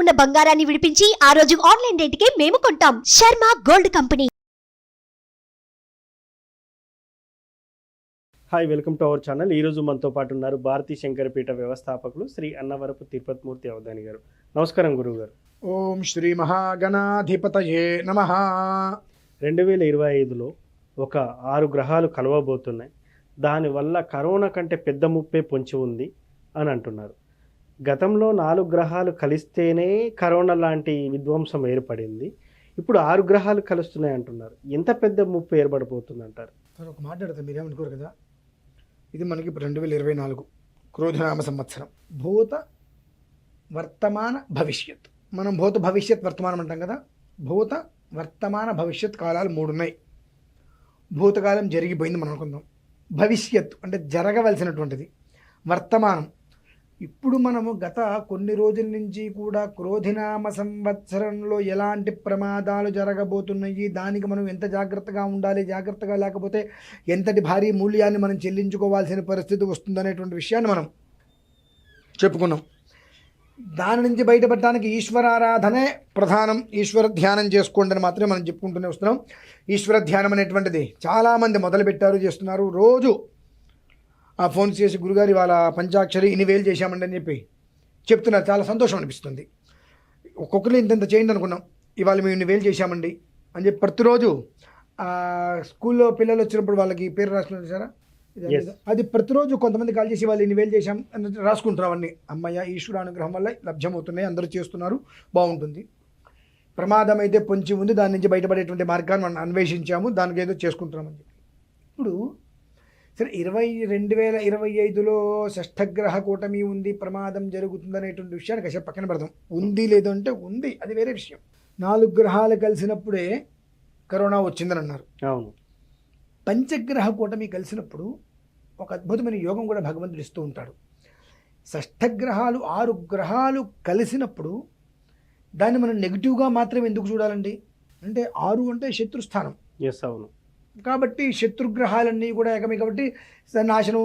ఉన్న బంగారాన్ని విడిపించి ఆ రోజు ఆన్లైన్ రేటుకే మేము కొంటాం. Sharma gold company. Hi welcome to our channel. ఈ రోజు మనతో పాటు ఉన్నారు భారతీ శంకరపీఠ వ్యవస్థాపకులు శ్రీ అన్నవరపు తిరుపతిమూర్తి అవధాని గారు. నమస్కారం గురువు గారు ఓం శ్రీ మహాగణాధిపతయే నమ. రెండు వేల ఇరవై ఐదులో ఒక ఆరు గ్రహాలు కలవబోతున్నాయి. దానివల్ల కరోనా కంటే పెద్ద ముప్పే పొంచి ఉంది అని అంటున్నారు. గతంలో నాలుగు గ్రహాలు కలిస్తేనే కరోనా లాంటి విధ్వంసం ఏర్పడింది. ఇప్పుడు ఆరు గ్రహాలు కలుస్తున్నాయి అంటున్నారు. ఎంత పెద్ద ముప్పు ఏర్పడబోతుంది అంటారు సార్ ఒక మాట మీరేమనుకోరు కదా? ఇది మనకి ఇప్పుడు రెండు వేల ఇరవై నాలుగు క్రోధనామ సంవత్సరం. భూత వర్తమాన భవిష్యత్. మనం భూత భవిష్యత్ వర్తమానం అంటాం కదా? భూత వర్తమాన భవిష్యత్ కాలాలు మూడు ఉన్నాయి భూతకాలం జరిగిపోయింది మనం అనుకుందాం. భవిష్యత్ అంటే జరగవలసినటువంటిది. వర్తమానం. ఇప్పుడు మనము గత కొన్ని రోజుల నుంచి కూడా క్రోధినామ సంవత్సరంలో ఎలాంటి ప్రమాదాలు జరగబోతున్నాయి దానికి మనం ఎంత జాగ్రత్తగా ఉండాలి జాగ్రత్తగా లేకపోతే ఎంతటి భారీ మూల్యాన్ని మనం చెల్లించుకోవాల్సిన పరిస్థితి వస్తుందనేటువంటి విషయాన్ని మనం చెప్పుకున్నాం. దాని నుంచి బయటపడటానికి ఈశ్వరారాధనే ప్రధానం. ఈశ్వర ధ్యానం చేసుకోండి అని మాత్రమే మనం చెప్పుకుంటూనే వస్తున్నాం. ఈశ్వర ధ్యానం అనేటువంటిది చాలామంది మొదలుపెట్టారు చేస్తున్నారు. రోజు ఆ ఫోన్ చేసి గురుగారి వాళ్ళ పంచాక్షరి ఇన్ని వేలు చేశామండి అని చెప్పి చెప్తున్నారు చాలా సంతోషం అనిపిస్తుంది. ఒక్కొక్కరు ఇంత చేయండి అనుకున్నాం. ఇవాళ మేము ఇన్ని వేలు చేశామండి అని చెప్పి ప్రతిరోజు స్కూల్లో పిల్లలు వచ్చినప్పుడు వాళ్ళకి పేరు రాసుకున్నారు సారా. అది. ప్రతిరోజు కొంతమంది కాల్ చేసి వాళ్ళు ఇన్ని వేలు చేశాం అని రాసుకుంటున్నాం అన్ని అమ్మయ్య ఈశ్వర అనుగ్రహం వల్ల లభ్యమవుతున్నాయి అందరూ చేస్తున్నారు బాగుంటుంది. ప్రమాదం అయితే పొంచి ఉంది దాని నుంచి బయటపడేటువంటి మార్గాన్ని మనం అన్వేషించాము దానికి ఏదో చేసుకుంటున్నామని చెప్పి. ఇప్పుడు సరే ఇరవై రెండు వేల ఇరవై ఐదులో షష్ఠగ్రహ కూటమి ఉంది ప్రమాదం జరుగుతుంది అనేటువంటి విషయాన్ని కాసేపు పక్కన పెడదాం. ఉంది లేదు అంటే ఉంది అది వేరే విషయం. నాలుగు గ్రహాలు కలిసినప్పుడే కరోనా వచ్చిందని అన్నారు. అవును. పంచగ్రహ కూటమి కలిసినప్పుడు ఒక అద్భుతమైన యోగం కూడా భగవంతుడు ఇస్తూ ఉంటాడు. షష్ఠగ్రహాలు ఆరు గ్రహాలు కలిసినప్పుడు దాన్ని మనం నెగిటివ్గా మాత్రమే ఎందుకు చూడాలండి? అంటే ఆరు అంటే శత్రుస్థానం. ఎస్ అవును. కాబట్టి శత్రుగ్రహాలన్నీ కూడా ఏకమే కాబట్టి నాశనం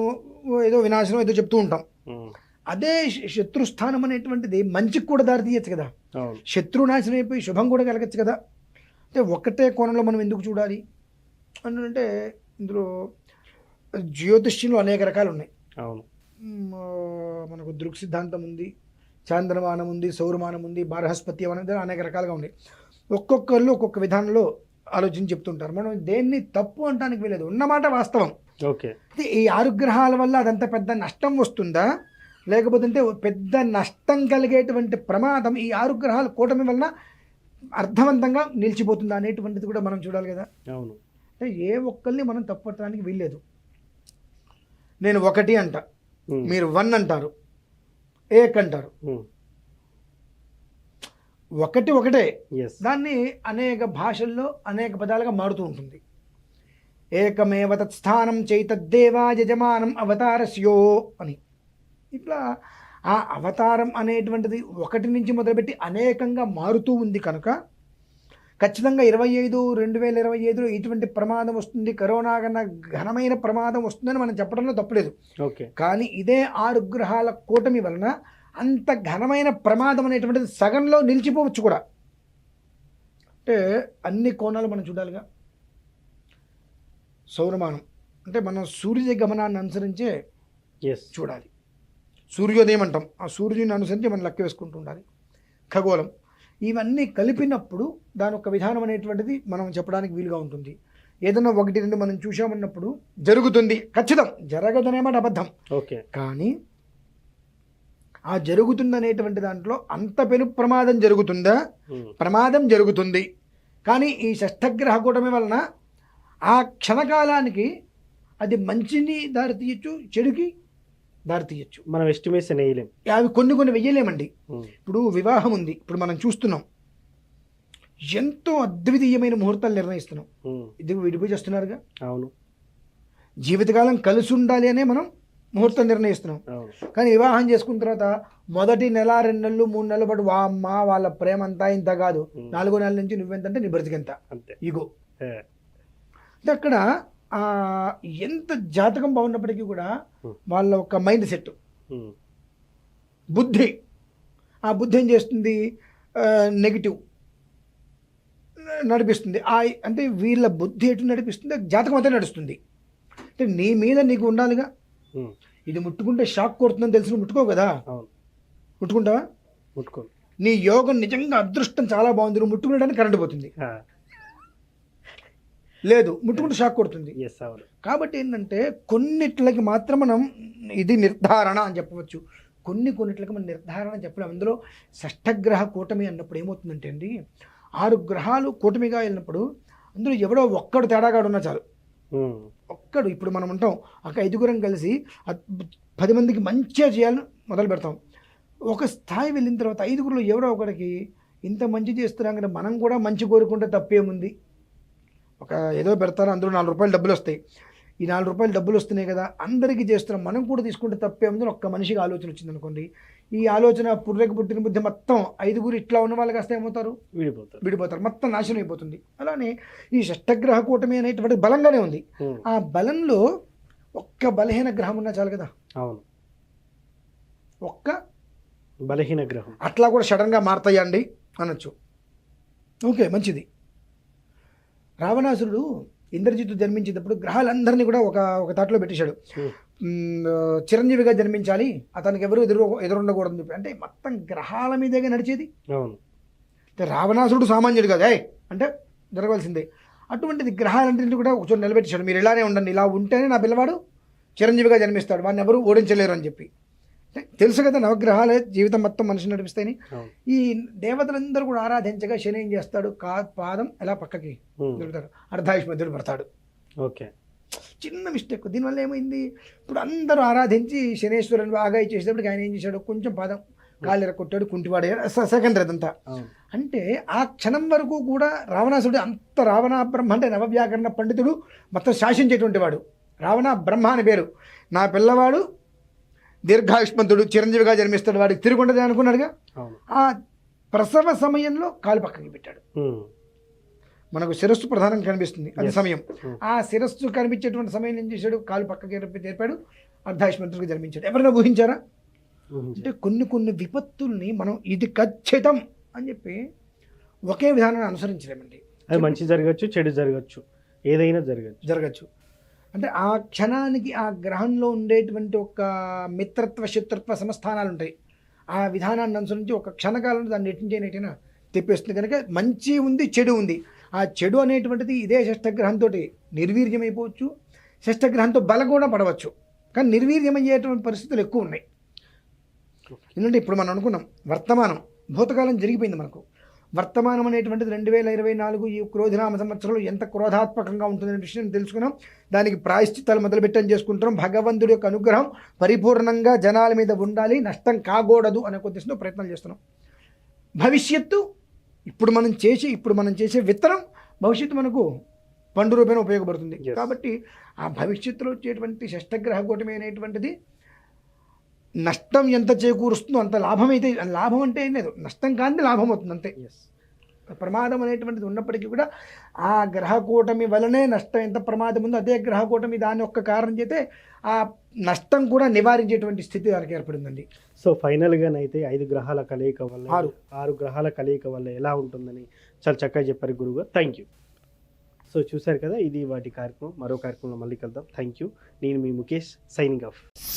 ఏదో వినాశనం ఏదో చెప్తూ ఉంటాం. అదే శత్రుస్థానం అనేటువంటిది మంచికి కూడా దారి తీయచ్చు కదా. అవును. శత్రునాశనం అయిపోయి శుభం కూడా కలగచ్చు కదా. అంటే ఒకటే కోణంలో మనం ఎందుకు చూడాలి? అని అంటే ఇందులో జ్యోతిష్యంలో అనేక రకాలు ఉన్నాయి అవును మనకు దృక్ సిద్ధాంతం ఉంది చాంద్రమానం ఉంది సౌరమానం ఉంది బారహస్పతి అనేది అనేక రకాలుగా ఉన్నాయి. ఒక్కొక్కళ్ళు ఒక్కొక్క విధానంలో ఆలోచించి చెప్తుంటారు. మనం దేన్ని తప్పు అంటానికి వెళ్ళలేదు ఉన్నమాట వాస్తవం. ఓకే. అయితే ఈ ఆరు గ్రహాల వల్ల అదంత పెద్ద నష్టం వస్తుందా? లేకపోతే అంటే పెద్ద నష్టం కలిగేటువంటి ప్రమాదం ఈ ఆరు గ్రహాల కూటమి వలన అర్థవంతంగా నిలిచిపోతుందా అనేటువంటిది కూడా మనం చూడాలి కదా. అవును. అంటే ఏ ఒక్కరిని మనం తప్పట్టడానికి వీల్లేదు. నేను ఒకటి అంట. మీరు వన్ అంటారు. ఏక్ అంటారు ఒకటి ఒకటే దాన్ని అనేక భాషల్లో అనేక పదాలుగా మారుతూ ఉంటుంది. ఏకమేవ తత్స్థానం చైతద్దేవా యజమానం అవతారస్యో అని. ఇట్లా ఆ అవతారం అనేటువంటిది ఒకటి నుంచి మొదలుపెట్టి అనేకంగా మారుతూ ఉంది కనుక ఖచ్చితంగా ఇరవై ఐదు రెండు వేల ఇరవై ఐదులో ఇటువంటి ప్రమాదం వస్తుంది. కరోనా కన్నా ఘనమైన ప్రమాదం వస్తుందని మనం చెప్పడంలో తప్పలేదు. ఓకే కానీ ఇదే ఆరు గ్రహాల కూటమి వలన అంత ఘనమైన ప్రమాదం అనేటువంటిది సగంలో నిలిచిపోవచ్చు కూడా. అంటే అన్ని కోణాలు మనం చూడాలిగా. సౌరమానం. అంటే మనం సూర్య గమనాన్ని అనుసరించే చూడాలి. సూర్యోదయం అంటాం ఆ సూర్యుని అనుసరించి మనం లెక్క వేసుకుంటూ ఉండాలి. ఖగోళం. ఇవన్నీ కలిపినప్పుడు దాని యొక్క విధానం అనేటువంటిది మనం చెప్పడానికి వీలుగా ఉంటుంది. ఏదైనా ఒకటి రెండు మనం చూసామన్నప్పుడు జరుగుతుంది. ఖచ్చితం. జరగదనేమాట అబద్ధం. ఓకే కానీ ఆ జరుగుతుందనేటువంటి దాంట్లో అంత పెను ప్రమాదం జరుగుతుందా? ప్రమాదం జరుగుతుంది. కానీ ఈ షష్ఠగ్రహ కూటమి వలన ఆ క్షణకాలానికి అది మంచిని దారి తీయచ్చు చెడుకి దారి తీయచ్చు. మనం ఎస్టిమేషన్ వేయలేం. అవి కొన్ని కొన్ని వెయ్యలేమండి ఇప్పుడు వివాహం ఉంది. ఇప్పుడు మనం చూస్తున్నాం. ఎంతో అద్వితీయమైన ముహూర్తాలు నిర్ణయిస్తున్నాం. ఇది విడిపోయి చేస్తున్నారుగా. అవును. జీవితకాలం కలిసి ఉండాలి అనే మనం ముహూర్తం నిర్ణయిస్తున్నాం. కానీ వివాహం చేసుకున్న తర్వాత మొదటి నెల రెండు నెలలు మూడు నెలల పాటు వా అమ్మ వాళ్ళ ప్రేమ అంతా ఇంత కాదు. నాలుగో నెలల నుంచి నువ్వెంతంటే నీ బ్రతికెంత? అంతే. ఇగో. అంటే అక్కడ ఎంత జాతకం బాగున్నప్పటికీ కూడా. వాళ్ళ ఒక మైండ్ సెట్. బుద్ధి. ఆ బుద్ధి ఏం చేస్తుంది? నెగిటివ్. నడిపిస్తుంది. ఆ అంటే వీళ్ళ బుద్ధి ఎటు నడిపిస్తుంది? జాతకం అంతా నడుస్తుంది. అంటే నీ మీద నీకు ఉండాలిగా? ఇది ముట్టుకుంటే షాక్ కొడుతుందని తెలిసి నువ్వు ముట్టుకోవు కదా? ముట్టుకుంటావా? ముట్టుకోండి నీ యోగం నిజంగా అదృష్టం చాలా బాగుంది నువ్వు ముట్టుకునేటానికి కరెంట్ పోతుంది. లేదు ముట్టుకుంటే షాక్ కొడుతుంది. కాబట్టి ఏంటంటే కొన్నిట్లకి మాత్రం మనం ఇది నిర్ధారణ అని చెప్పవచ్చు. కొన్ని కొన్నిట్లకి మనం నిర్ధారణ అని చెప్పలేం అందులో షష్టగ్రహ కూటమి అన్నప్పుడు ఏమవుతుందంటే అండి ఆరు గ్రహాలు కూటమిగా వెళ్ళినప్పుడు అందులో ఎవడో ఒక్కడు తేడాగాడు ఉన్నా చాలు. ఒక్కడు ఇప్పుడు మనం ఉంటాం ఒక ఐదుగురం కలిసి పది మందికి మంచిగా చేయాలని మొదలు పెడతాం. ఒక స్థాయి వెళ్ళిన తర్వాత ఐదుగురులో ఎవరో ఒకరికి ఇంత మంచి చేస్తున్నాం కదా మనం కూడా మంచి కోరుకుంటే తప్పేముంది? ఒక ఏదో పెడతారు అందులో నాలుగు రూపాయలు డబ్బులు వస్తాయి. ఈ నాలుగు రూపాయలు డబ్బులు వస్తున్నాయి కదా అందరికీ చేస్తున్నాం మనం కూడా తీసుకుంటే తప్పేముంది ఒక్క మనిషికి ఆలోచన వచ్చింది అనుకోండి ఈ ఆలోచన పుర్రెకి పుట్టిన బుద్ధి మొత్తం ఐదుగురు ఇట్లా ఉన్న వాళ్ళకి వస్తే ఏమవుతారు? విడిపోతారు. విడిపోతారు. మొత్తం నాశనం అయిపోతుంది. అలానే ఈ షష్టగ్రహ కూటమి అనేటువంటి బలంగానే ఉంది. ఆ బలంలో ఒక్క బలహీన గ్రహం ఉన్నా చాలు కదా? అవును. ఒక్క బలహీన గ్రహం. అట్లా కూడా సడన్గా మారతాయండి అనొచ్చు. ఓకే మంచిది. రావణాసురుడు ఇంద్రజిత్తు జన్మించేటప్పుడు గ్రహాలందరినీ కూడా ఒక ఒక తాటిలో పెట్టేశాడు. మ్, చిరంజీవిగా జన్మించాలి అతనికి ఎవరు ఎదురు ఎదురుండకూడదని చెప్పి. అంటే మొత్తం గ్రహాల మీదేగా నడిచేది? అవును. రావణాసురుడు సామాన్యుడు కదా అంటే జరగవలసిందే. అటువంటిది గ్రహాలన్నింటినీ కూడా ఒక చోట నిలబెట్టాడు మీరు ఇలానే ఉండండి ఇలా ఉంటేనే నా పిల్లవాడు చిరంజీవిగా జన్మిస్తాడు వాడిని ఎవరు ఓడించలేరు అని చెప్పి. తెలుసు కదా నవగ్రహాలే జీవితం మొత్తం మనిషిని నడిపిస్తాయని. ఈ దేవతలందరూ కూడా ఆరాధించగా శని ఏం చేస్తాడు? కా పాదం ఎలా పక్కకి దొరుకుతాడు? అర్ధాయుష్మధ్యుడు పడతాడు. ఓకే. చిన్న మిస్టేక్. దీనివల్ల ఏమైంది? ఇప్పుడు అందరూ ఆరాధించి శనేశ్వరుని బాగా చేసేటప్పుడు ఆయన ఏం చేశాడు? కొంచెం పాదం కాలు కొట్టాడు కుంటివాడయ్యాడు సెకండరీ అదంతా అంటే ఆ క్షణం వరకు కూడా రావణాసుడు అంత రావణ బ్రహ్మ అంటే నవవ్యాకరణ పండితుడు మొత్తం శాసించేటువంటి వాడు. రావణ బ్రహ్మ అని పేరు. నా పిల్లవాడు దీర్ఘాయుష్మంతుడు చిరంజీవిగా జన్మిస్తాడు. వాడికి తిరుగుండదు అనుకున్నాడుగా? ఆ ప్రసవ సమయంలో కాలు పక్కకి పెట్టాడు. మనకు శిరస్సు ప్రధానం కనిపిస్తుంది. అది. సమయం. ఆ శిరస్సు కనిపించేటువంటి సమయం ఏం చేశాడు? కాలు పక్కకి చేర్పాడు అర్ధాయుష్మంతుడికి జన్మించాడు. ఎవరైనా ఊహించారా? ఊహించు. అంటే కొన్ని కొన్ని విపత్తుల్ని మనం ఇది ఖచ్చితం అని చెప్పి ఒకే విధానాన్ని అనుసరించలేమండి. అది మంచి జరగచ్చు చెడు జరగచ్చు. ఏదైనా జరగచ్చు. జరగచ్చు. అంటే ఆ క్షణానికి ఆ గ్రహంలో ఉండేటువంటి ఒక మిత్రత్వ శత్రుత్వ సమస్థానాలు ఉంటాయి ఆ విధానాన్ని అనుసరించి ఒక క్షణకాలంలో దాన్ని ఎట్టించే నెట్టినా తిప్పేస్తుంది. కనుక మంచి ఉంది చెడు ఉంది. ఆ చెడు అనేటువంటిది ఇదే షష్టగ్రహంతో నిర్వీర్యమైపోవచ్చు. షష్టగ్రహంతో బల కూడా పడవచ్చు. కానీ నిర్వీర్యమయ్యేటువంటి పరిస్థితులు ఎక్కువ ఉన్నాయి. ఎందుకంటే ఇప్పుడు మనం అనుకున్నాం వర్తమానం భూతకాలం జరిగిపోయింది మనకు. వర్తమానం అనేటువంటిది రెండు వేల ఇరవై నాలుగు ఈ క్రోధనామ సంవత్సరంలో ఎంత క్రోధాత్మకంగా ఉంటుందనే విషయం తెలుసుకున్నాం. దానికి ప్రాయశ్చిత్తాలు మొదలుపెట్టని చేసుకుంటున్నాం. భగవంతుడి యొక్క అనుగ్రహం పరిపూర్ణంగా జనాల మీద ఉండాలి నష్టం కాకూడదు అనే ఉద్దేశంతో ప్రయత్నాలు చేస్తున్నాం. భవిష్యత్తు ఇప్పుడు మనం చేసే ఇప్పుడు మనం చేసే విత్తనం భవిష్యత్తు మనకు పండు రూపేణ ఉపయోగపడుతుంది. కాబట్టి ఆ భవిష్యత్తులో వచ్చేటువంటి షష్టగ్రహ కూటమి అనేటువంటిది నష్టం ఎంత చేకూరుస్తుందో అంత లాభం అయితే లాభం అంటే ఏం లేదు. నష్టం కాంతి లాభం అవుతుంది అంతే. ప్రమాదం అనేటువంటిది ఉన్నప్పటికీ కూడా ఆ గ్రహకూటమి వలనే నష్టం ఎంత ప్రమాదం ఉందో అదే గ్రహకూటమి దాని యొక్క కారణం చేతే ఆ నష్టం కూడా నివారించేటువంటి స్థితి దానికి ఏర్పడిందండి. సో ఫైనల్గానైతే ఐదు గ్రహాల కలయిక వల్ల ఆరు. ఆరు గ్రహాల కలయిక వల్ల ఎలా ఉంటుందని చాలా చక్కగా చెప్పారు గురుగారు థ్యాంక్ యూ సో చూశారు కదా ఇది వాటి కార్యక్రమం. మరో కార్యక్రమంలో మళ్ళీ కలుద్దాం. థ్యాంక్ యూ నేను మీ ముఖేష్ సైనింగ్ ఆఫ్